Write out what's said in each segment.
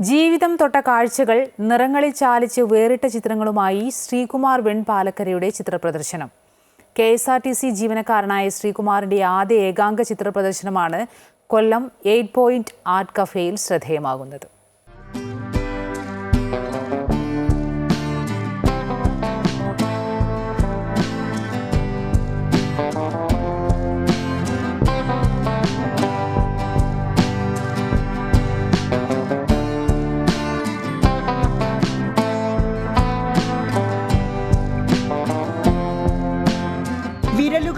ജീവിതം തൊട്ട കാഴ്ചകൾ നിറങ്ങളിൽ ചാലിച്ച് വേറിട്ട ചിത്രങ്ങളുമായി ശ്രീകുമാർ വെൺപാലക്കരയുടെ ചിത്രപ്രദർശനം. K S R T C ജീവനക്കാരനായ ശ്രീകുമാറിന്റെ ആദ്യ ഏകാംഗ ചിത്രപ്രദർശനമാണ് കൊല്ലം എയ്റ്റ് പോയിന്റ് ആർട്ട് കഫേയിൽ ശ്രദ്ധേയമാകുന്നത്.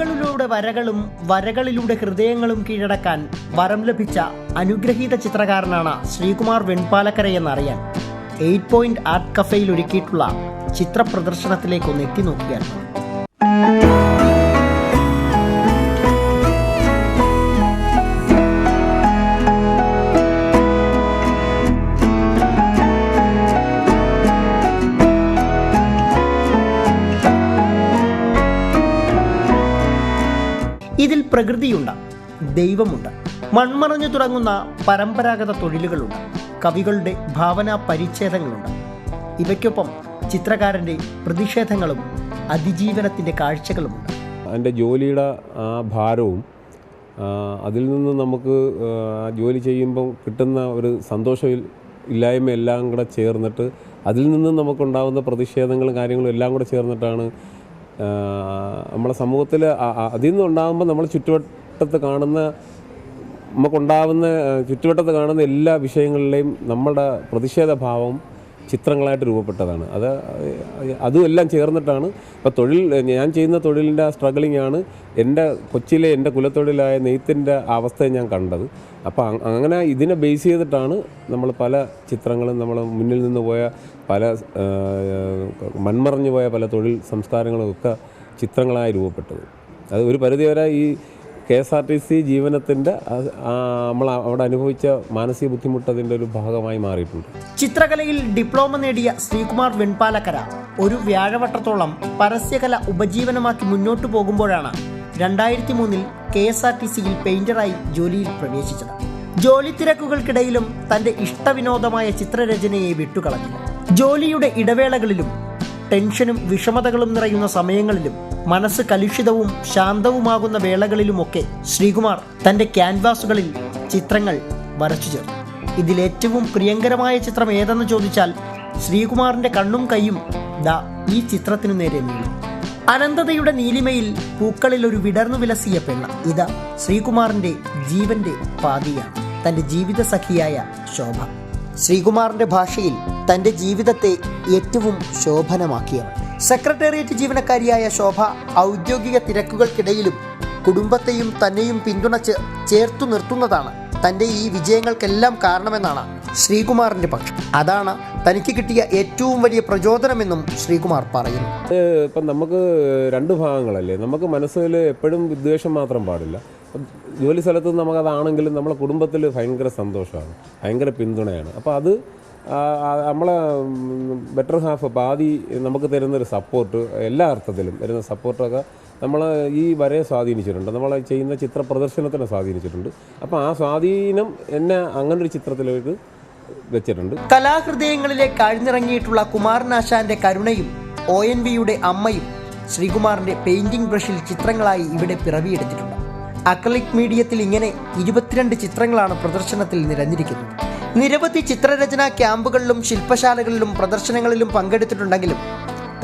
വിരലുകളിലൂടെ വരകളും വരകളിലൂടെ ഹൃദയങ്ങളും കീഴടക്കാൻ വരം ലഭിച്ച അനുഗ്രഹീത ചിത്രകാരനാണ് ശ്രീകുമാർ വെൺപാലക്കര എന്നറിയാൻ. എയ്റ്റ് പോയിന്റ് ആർട്ട് കഫേയിൽ ഒരുക്കിയിട്ടുള്ള ചിത്ര പ്രദർശനത്തിലേക്ക് ഒന്ന് എത്തി നോക്കുകയാണ്. പ്രകൃതിയുണ്ട് ദൈവമുണ്ട്. മൺമറഞ്ഞു തുടങ്ങുന്ന പരമ്പരാഗത തൊഴിലുകളുണ്ട് കവികളുടെ ഭാവനാ പരിച്ഛേദങ്ങളുണ്ട്. ഇവയ്ക്കൊപ്പം ചിത്രകാരന്റെ പ്രതിഷേധങ്ങളും അതിജീവനത്തിന്റെ കാഴ്ചകളുമുണ്ട്. എന്റെ ജോലിയുടെ ആ ഭാരവും അതിൽ നിന്ന് നമുക്ക് ജോലി ചെയ്യുമ്പോൾ കിട്ടുന്ന ഒരു സന്തോഷം ഇല്ലായ്മ എല്ലാം കൂടെ ചേർന്നിട്ട് അതിൽ നിന്ന് നമുക്കുണ്ടാകുന്ന പ്രതിഷേധങ്ങളും കാര്യങ്ങളും എല്ലാം കൂടെ ചേർന്നിട്ടാണ് നമ്മളെ സമൂഹത്തിൽ അതിൽ നിന്നുണ്ടാകുമ്പോൾ നമ്മൾ ചുറ്റുവട്ടത്ത് കാണുന്ന നമുക്കുണ്ടാവുന്ന ആ, ചുറ്റുവട്ടത്ത് കാണുന്ന എല്ലാ വിഷയങ്ങളിലെയും നമ്മുടെ പ്രതിഷേധ ഭാവം ചിത്രങ്ങളായിട്ട് രൂപപ്പെട്ടതാണ്. അത് അതുമെല്ലാം ചേർന്നിട്ടാണ് ഇപ്പോൾ തൊഴിൽ ഞാൻ ചെയ്യുന്ന തൊഴിലിന്റെ സ്ട്രഗിളിംഗ് ആണ് എന്റെ കൊച്ചിയിലെ എന്റെ കുലത്തൊഴിലായ നെയ്ത്തിന്റെ അവസ്ഥയെ ഞാൻ കണ്ടത്. അപ്പോൾ അങ്ങനെ ഇതിനെ ബേസ് ചെയ്തിട്ടാണ് നമ്മൾ പല ചിത്രങ്ങളും നമ്മൾ മുന്നിൽ നിന്ന് പോയ പല മൺമറഞ്ഞു പോയ പല തൊഴിൽ സംസ്കാരങ്ങളും ഒക്കെ ചിത്രങ്ങളായി രൂപപ്പെട്ടത്. അത് ഒരു പരിധിവരെ ഈ K S R T C ജീവനത്തിന്റെ നമ്മൾ അവിടെ അനുഭവിച്ച മാനസിക ബുദ്ധിമുട്ട് അതിന്റെ ഒരു ഭാഗമായി മാറിയിട്ടുണ്ട്. ചിത്രകലയിൽ ഡിപ്ലോമ നേടിയ ശ്രീകുമാർ വെൺപാലക്കര ഒരു വ്യാഴവട്ടത്തോളം പരസ്യകല ഉപജീവനമാക്കി മുന്നോട്ടു പോകുമ്പോഴാണ് രണ്ടായിരത്തി മൂന്നിൽ കെ എസ് ആർ ടി സിയിൽ പെയിന്ററായി ജോലിയിൽ പ്രവേശിച്ചത്. ജോലി തിരക്കുകൾക്കിടയിലും തന്റെ ഇഷ്ടവിനോദമായ ചിത്രരചനയെ വിട്ടുകളഞ്ഞു. ജോലിയുടെ ഇടവേളകളിലും ടെൻഷനും വിഷമതകളും നിറയുന്ന സമയങ്ങളിലും മനസ്സ് കലുഷിതവും ശാന്തവുമാകുന്ന വേളകളിലുമൊക്കെ ശ്രീകുമാർ തന്റെ ക്യാൻവാസുകളിൽ ചിത്രങ്ങൾ വരച്ചു ചേർത്തു. ഇതിലേറ്റവും പ്രിയങ്കരമായ ചിത്രം ഏതെന്ന് ചോദിച്ചാൽ ശ്രീകുമാറിന്റെ കണ്ണും കൈയും ദാ ഈ ചിത്രത്തിനു നേരെ നീളും. അനന്തതയുടെ നീലിമയിൽ പൂക്കളിൽ ഒരു വിടർന്നു വിലസിയ പെണ്ണ. ഇതാ ശ്രീകുമാറിന്റെ ജീവന്റെ പാതിയാണ് തന്റെ ജീവിത സഖിയായ ശോഭ. ശ്രീകുമാറിന്റെ ഭാഷയിൽ തന്റെ ജീവിതത്തെ ഏറ്റവും ശോഭനമാക്കിയവൾ. സെക്രട്ടേറിയറ്റ് ജീവനക്കാരിയായ ശോഭ ഔദ്യോഗിക തിരക്കുകൾക്കിടയിലും കുടുംബത്തെയും തന്നെയും പിന്തുണച്ച് ചേർത്തു നിർത്തുന്നതാണ്. തന്റെ ഈ വിജയങ്ങൾക്കെല്ലാം കാരണമെന്നാണ് ശ്രീകുമാറിന്റെ പക്ഷം. അതാണ് തനിക്ക് കിട്ടിയ ഏറ്റവും വലിയ പ്രചോദനമെന്നും ശ്രീകുമാർ പറയുന്നു. ഇപ്പം നമുക്ക് രണ്ട് ഭാഗങ്ങളല്ലേ? നമുക്ക് മനസ്സിൽ എപ്പോഴും വിദ്വേഷം മാത്രം പാടില്ല. ജോലി സ്ഥലത്ത് നിന്ന് നമുക്കതാണെങ്കിലും നമ്മളെ കുടുംബത്തിൽ ഭയങ്കര സന്തോഷമാണ്. ഭയങ്കര പിന്തുണയാണ്. അപ്പോൾ അത് നമ്മളെ ബെറ്റർ ഹാഫ് പാതി നമുക്ക് തരുന്നൊരു സപ്പോർട്ട് എല്ലാ അർത്ഥത്തിലും തരുന്ന സപ്പോർട്ടൊക്കെ നമ്മൾ ഈ വരെ സ്വാധീനിച്ചിട്ടുണ്ട്. നമ്മൾ ചെയ്യുന്ന ചിത്ര പ്രദർശനത്തിനെ സ്വാധീനിച്ചിട്ടുണ്ട്. അപ്പോൾ ആ സ്വാധീനം എന്നെ അങ്ങനൊരു ചിത്രത്തിലേക്ക് വെച്ചിട്ടുണ്ട്. കലാഹൃദയങ്ങളിലേക്ക് കഴിഞ്ഞിറങ്ങിയിട്ടുള്ള കുമാരനാശാന്റെ കരുണയും ഒ എൻ വിയുടെ അമ്മയും ശ്രീകുമാറിന്റെ പെയിന്റിംഗ് ബ്രഷിൽ ചിത്രങ്ങളായി ഇവിടെ പിറവിയെടുത്തിട്ടുണ്ട്. അക്രലിക് മീഡിയത്തിൽ ഇങ്ങനെ ഇരുപത്തിരണ്ട് ചിത്രങ്ങളാണ് പ്രദർശനത്തിൽ നിരഞ്ഞിരിക്കുന്നത് നിരവധി ചിത്രരചനാ ക്യാമ്പുകളിലും ശില്പശാലകളിലും പ്രദർശനങ്ങളിലും പങ്കെടുത്തിട്ടുണ്ടെങ്കിലും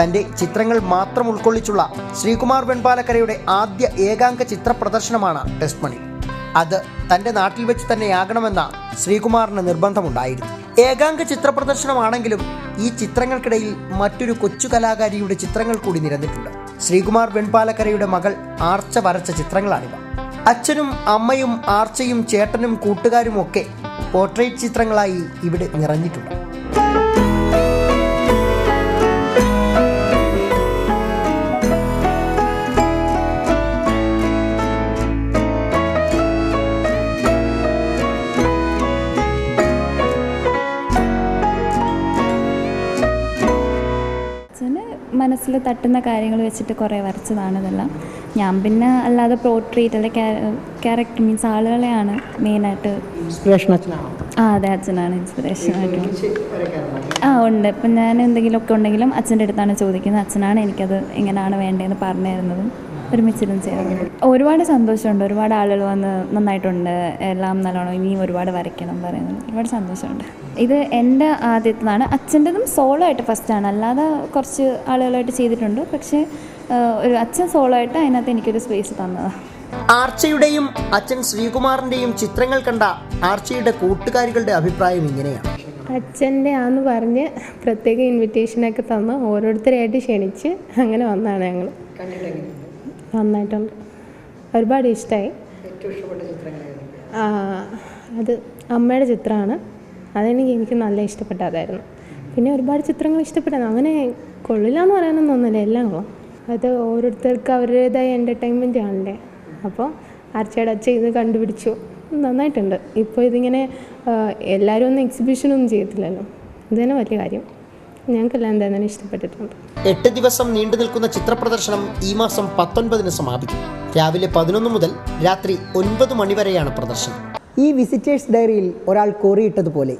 തന്റെ ചിത്രങ്ങൾ മാത്രം ഉൾക്കൊള്ളിച്ചുള്ള ശ്രീകുമാർ വെൺപാലക്കരയുടെ ആദ്യ ഏകാംഗ ചിത്ര പ്രദർശനമാണ് ടെസ്റ്റ് അത് തന്റെ നാട്ടിൽ വെച്ച് തന്നെയാകണമെന്ന ശ്രീകുമാറിന് നിർബന്ധമുണ്ടായിരുന്നു. ഏകാംഗ ചിത്ര പ്രദർശനമാണെങ്കിലും ഈ ചിത്രങ്ങൾക്കിടയിൽ മറ്റൊരു കൊച്ചു കലാകാരിയുടെ ചിത്രങ്ങൾ കൂടി നിരന്നിട്ടുണ്ട്. ശ്രീകുമാർ വെൺപാലക്കരയുടെ മകൾ ആർച്ച വരച്ച ചിത്രങ്ങളാണിവ. അച്ഛനും അമ്മയും ആർച്ചയും ചേട്ടനും കൂട്ടുകാരും ഒക്കെ പോർട്രേറ്റ് ചിത്രങ്ങളായി ഇവിടെ നിറഞ്ഞിട്ടുണ്ട്. മനസ്സിൽ തട്ടുന്ന കാര്യങ്ങൾ വെച്ചിട്ട് കുറേ വരച്ചതാണ് ഇതെല്ലാം. ഞാൻ പിന്നെ അല്ലാതെ പോർട്രേറ്റ് അല്ലെ ക്യാരക്ടർ മീൻസ് ആളുകളെയാണ് മെയിനായിട്ട് ഇൻസ്പിറേഷൻ ആ അതെ അച്ഛനാണ് ഇൻസ്പിറേഷൻ ആയിട്ട്. ആ ഉണ്ട്. ഇപ്പം ഞാൻ എന്തെങ്കിലുമൊക്കെ ഉണ്ടെങ്കിലും അച്ഛന്റെ അടുത്താണ് ചോദിക്കുന്നത്. അച്ഛനാണ് എനിക്കത് എങ്ങനെയാണ് വേണ്ടതെന്ന് പറഞ്ഞു തരുന്നതും. ഒരുമിച്ചിരുന്ന് ചെയ്യാറുണ്ട്. ഒരുപാട് സന്തോഷമുണ്ട്. ഒരുപാട് ആളുകൾ വന്ന് നന്നായിട്ടുണ്ട്. എല്ലാം നല്ലോണം ഇനിയും ഒരുപാട് വരയ്ക്കണം പറയുന്നത്. ഒരുപാട് സന്തോഷമുണ്ട്. ഇത് എന്റെ ആദ്യത്തേതാണ്. അച്ഛന്റെതും സോളോ ആയിട്ട് ഫസ്റ്റാണ് അല്ലാതെ കുറച്ച് ആളുകളായിട്ട് ചെയ്തിട്ടുണ്ട്. പക്ഷേ ഒരു അച്ഛൻ സോളോ ആയിട്ട് അതിനകത്ത് എനിക്കൊരു സ്പേസ് തന്നത്. ആർച്ചയുടെയും അച്ഛൻ ശ്രീകുമാറിന്റെയും ചിത്രങ്ങൾ കണ്ട ആർച്ചയുടെ കൂട്ടുകാരികളുടെ അഭിപ്രായം ഇങ്ങനെയാണ്. അച്ഛന്റെ ആന്ന് പറഞ്ഞ് പ്രത്യേക ഇൻവിറ്റേഷനൊക്കെ തന്ന് ഓരോരുത്തരെയായിട്ട് ക്ഷണിച്ച് അങ്ങനെ വന്നാണ് ഞങ്ങൾ. നന്നായിട്ടുണ്ട്. ഒരുപാട് ഇഷ്ടമായി ആ, അത് അമ്മയുടെ ചിത്രമാണ്. അതെനിക്ക് എനിക്ക് നല്ല ഇഷ്ടപ്പെട്ടതായിരുന്നു. പിന്നെ ഒരുപാട് ചിത്രങ്ങൾ ഇഷ്ടപ്പെട്ടത് അങ്ങനെ കൊള്ളില്ല എന്ന് പറയാനൊന്നും ഒന്നുമില്ല. എല്ലാം കൊള്ളാം. അത് ഓരോരുത്തർക്ക് അവരുടേതായ എന്റർടൈൻമെന്റ് ആണല്ലേ? അപ്പോൾ ആർച്ചയുടെ അച്ഛൻ ഇത് കണ്ടുപിടിച്ചു. നന്നായിട്ടുണ്ട്. ഇപ്പോൾ ഇതിങ്ങനെ എല്ലാവരും ഒന്നും എക്സിബിഷനൊന്നും ചെയ്യത്തില്ലല്ലോ. ഇത് തന്നെ വലിയ കാര്യം. ഞങ്ങൾക്കെല്ലാം എന്തായാലും ഇഷ്ടപ്പെട്ടിട്ടുണ്ട്. എട്ട് ദിവസം നീണ്ടു നിൽക്കുന്ന ചിത്രപ്രദർശനം ഈ മാസം പത്തൊൻപതിന് സമാപിക്കും. രാവിലെ പതിനൊന്ന് മുതൽ രാത്രി ഒൻപത് മണിവരെയാണ് പ്രദർശനം. ഈ വിസിറ്റേഴ്സ് ഡയറിയിൽ ഒരാൾ കോറിയിട്ടതുപോലെ.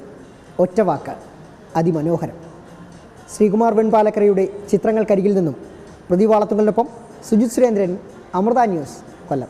ഒറ്റവാക്ക്. അതിമനോഹരം. ശ്രീകുമാർ വെൺപാലക്കരയുടെ ചിത്രങ്ങൾക്കരികിൽ നിന്നും പ്രതിവാളത്തുകളിനൊപ്പം സുജിത് സുരേന്ദ്രൻ അമൃത ന്യൂസ് കൊല്ലം.